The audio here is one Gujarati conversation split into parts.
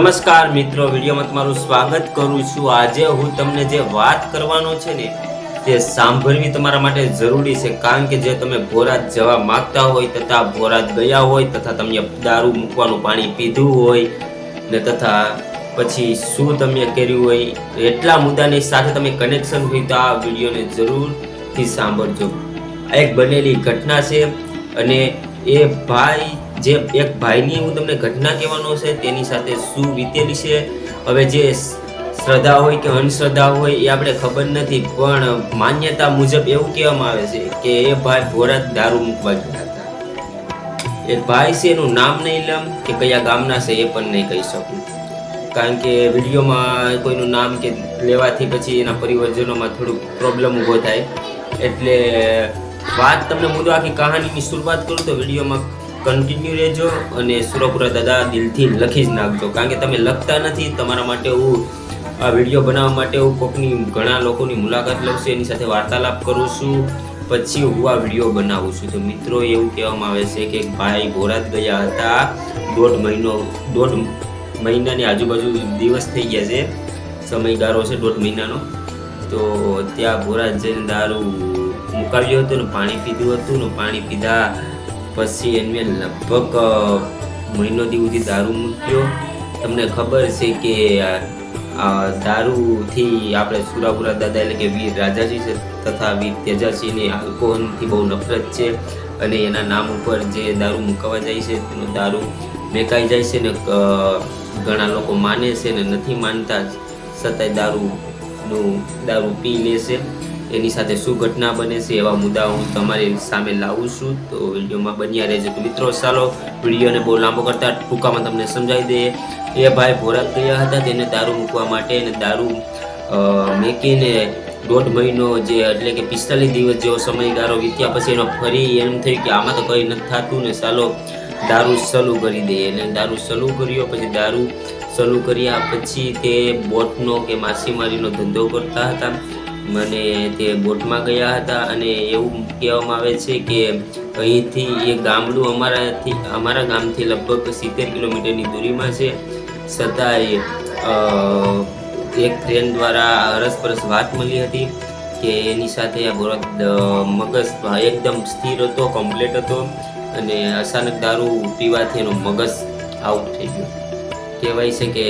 નમસ્કાર મિત્રો વિડીયોમાં તમારું સ્વાગત કરું છું. આજે હું તમને જે વાત કરવાનો છે ને, તે સાંભળવી તમારા માટે જરૂરી છે. કારણ કે જે તમે ભોરાત જવા માંગતા હોય તથા ભોરાત ગયા હોય તથા તમને દારૂ મૂકવાનું પાણી પીધું હોય ને તથા પછી શું તમે કર્યું હોય, એટલા મુદ્દાની સાથે તમે કનેક્શન હોય તો આ વિડીયોને જરૂરથી સાંભળજો. આ એક બનેલી ઘટના છે અને એ ભાઈ જે એક ભાઈની હું તમને ઘટના કહેવાનો છે, તેની સાથે શું વીતેલી છે? હવે જે શ્રદ્ધા હોય કે અંધશ્રદ્ધા હોય એ આપણે ખબર નથી, પણ માન્યતા મુજબ એવું કહેવામાં આવે છે કે એ ભાઈ ભોરા દારૂ મૂકવા ગયા હતા. એક ભાઈ છે, એનું નામ નહીં લમ કે કયા ગામના છે એ પણ નહીં કહી શકું. કારણ કે વિડીયોમાં કોઈનું નામ કે લેવાથી પછી એના પરિવર્જનોમાં થોડુંક પ્રોબ્લેમ ઊભો થાય. એટલે વાત તમને મુદ્દો આખી કહાનીની શરૂઆત કરું તો વિડીયોમાં કન્ટિન્યુ રહેજો અને સુરપુરા દાદા દિલથી લખી જ નાખજો. કારણ કે તમે લખતા નથી, તમારા માટે હું આ વીડિયો બનાવવા માટે હું કોકની ઘણા લોકોની મુલાકાત લઉં છું, એની સાથે વાર્તાલાપ કરું છું. પછી હું આ વીડિયો બનાવું છું. તો મિત્રો, એવું કહેવામાં આવે છે કે ભાઈ ભોરાત ગયા હતા. દોઢ મહિનો, દોઢ મહિનાની આજુબાજુ દિવસ થઈ ગયા છે. સમયગાળો છે દોઢ મહિનાનો. તો ત્યાં ભોરાત જઈને દારૂ મુકાવ્યો હતો ને પાણી પીધું હતું ને પાણી પીધા પછી એને લગભગ મહિનો દીવથી દારૂ મૂક્યો. તમને ખબર છે કે દારૂથી આપણે સુરાપુરા દાદા એટલે કે વીર રાજાજી છે તથા વીર તેજાજીને આલ્કોહોલથી બહુ નફરત છે અને એના નામ ઉપર જે દારૂ મૂકવા જાય છે તેનો દારૂ મેકાઈ જાય છે ને ઘણા લોકો માને છે ને નથી માનતા, છતાંય દારૂનું, દારૂ પી લે છે. એની સાથે શું ઘટના બને છે એવા મુદ્દા હું તમારી સામે લાવું છું. તો વિડીયોમાં બન્યા રહેજો. તો મિત્રો, ચાલો વિડીયોને બહુ લાંબો કરતા ટૂંકામાં તમને સમજાવી દઈએ. એ ભાઈ ભોરાત ગયા હતા, તેને દારૂ મૂકવા માટે અને દારૂ મૂકીને દોઢ મહિનો જે એટલે કે પિસ્તાલીસ દિવસ જેવો સમયગાળો વીત્યા પછી એનો ફરી એમ થયું કે આમાં તો કંઈ નથી થતું ને ચાલો દારૂ સલું કરી દઈએ. એટલે દારૂ સલું કર્યો, પછી દારૂ સલું કર્યા પછી તે બોટનો કે માછીમારીનો ધંધો કરતા હતા. મને તે બોટમાં ગયા હતા અને એવું કહેવામાં આવે છે કે અહીંથી એ ગામડું અમારાથી, અમારા ગામથી લગભગ સિત્તેર કિલોમીટરની દૂરીમાં છે. છતાંય એક ફ્રેન્ડ દ્વારા અરસપરસ વાત મળી હતી કે એની સાથે ભરત મગજ એકદમ સ્થિર હતો કમ્પ્લેટ હતો અને અચાનક દારૂ પીવાથી એનો મગજ આઉટ થઈ ગયો. કહેવાય છે કે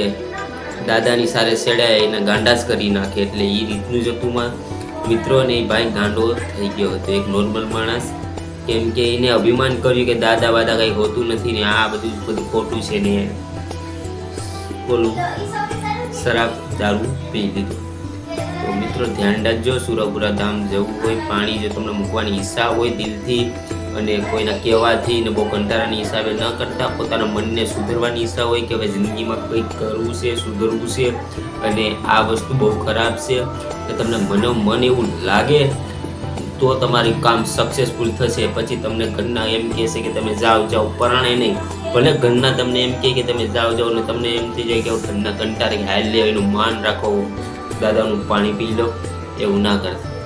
દાદાની સારે સેડાય એને ગાંડા કરી નાખે એટલે એ રીતનું જ હતું મિત્રો અને એ ભાઈ ગાંડો થઈ ગયો હતો, એક નોર્મલ માણસ. કેમ કે એને અભિમાન કર્યું કે દાદા વાદા કંઈ હોતું નથી ને આ બધું બધું ખોટું છે ને. બોલું, શરાબ દારૂ પી લીધું. તો મિત્રો ધ્યાન રાખજો, સુરપુરા ધામ જવું હોય, પાણી જો તમને મૂકવાની ઈચ્છા હોય, દિલથી અને કોઈના કહેવાથી ને બહુ કંટાળાની હિસાબે ન કરતા, પોતાના મનને સુધરવાની ઈચ્છા હોય કે હવે જિંદગીમાં કંઈક કરવું છે, સુધરવું છે અને આ વસ્તુ બહુ ખરાબ છે કે તમને મનો મન એવું લાગે, તો તમારી કામ સક્સેસફુલ થશે. પછી તમને ઘરના એમ કહેશે કે તમે જાઓ જાઓ, પરાણે નહીં. ભલે ઘરના તમને એમ કહે કે તમે જાઓ જાઓ ને તમને એમ થઈ જાય કે ઘરના કંટાળે કે હાલ લે, એનું માન રાખો, દાદાનું પાણી પી લો, એવું ના કરતા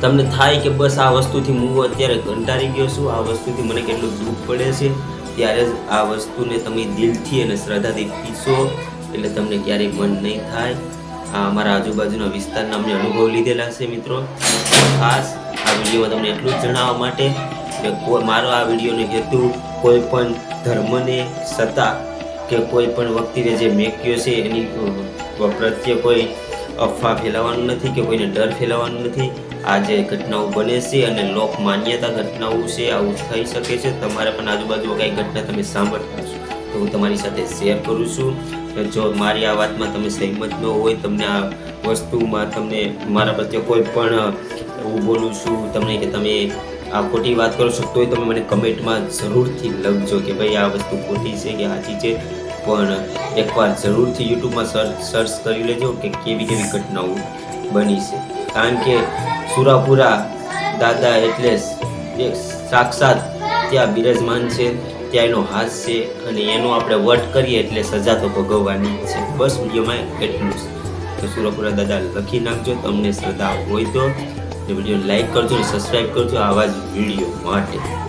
તમને થાય કે બસ આ વસ્તુથી હું અત્યારે કંટાળી ગયો છું, આ વસ્તુથી મને કેટલું દુઃખ પડે છે, ત્યારે જ આ વસ્તુને તમે દિલથી અને શ્રદ્ધાથી પીશો એટલે તમને ક્યારેય મન નહીં થાય. આ અમારા આજુબાજુના વિસ્તારના અમને અનુભવ લીધેલા છે મિત્રો. ખાસ આ વિડીયોમાં તમને એટલું જ જણાવવા માટે કે મારો આ વિડીયોનો હેતુ કોઈ પણ ધર્મને સત્તા કે કોઈ પણ વ્યક્તિને જે મેક્યો છે એની પ્રત્યે કોઈ અફવા ફેલાવવાનું નથી કે કોઈને ડર ફેલાવાનું નથી. આ જે ઘટનાઓ બને છે અને લોક માન્યતા ઘટનાઓ છે, આવું થઈ શકે છે. તમારે પણ આજુબાજુ કઈ ઘટના તમે સાંભળતા હશો, તો હું તમારી સાથે શેર કરું છું. જો મારી આ વાતમાં તમે સહેમત ન હોય, તમને આ વસ્તુમાં તમને મારા પ્રત્યે કોઈ પણ હું બોલું છું, તમને કે તમે આ ખોટી વાત કરો છો, તોય તમે મને કમેન્ટમાં જરૂરથી લખજો કે ભાઈ આ વસ્તુ ખોટી છે કે સાચી છે. પણ એકવાર જરૂરથી યુટ્યુબમાં સર્ચ સર્ચ કરી લેજો કે કેવી કેવી ઘટનાઓ બની છે. કારણ કે સુરાપુરા દાદા એટલે સાક્ષાત ત્યાં બિરાજમાન છે, ત્યાં એનો હાથ છે અને એનો આપણે વટ કરીએ એટલે સજા તો ભોગવવાની છે. બસ વિડીયોમાં એટલું જ. તો સુરાપુરા દાદા લખી નાખજો, તમને શ્રદ્ધા હોય તો. વીડિયો લાઈક કરજો અને સબસ્ક્રાઈબ કરજો આવા જ વીડિયો માટે.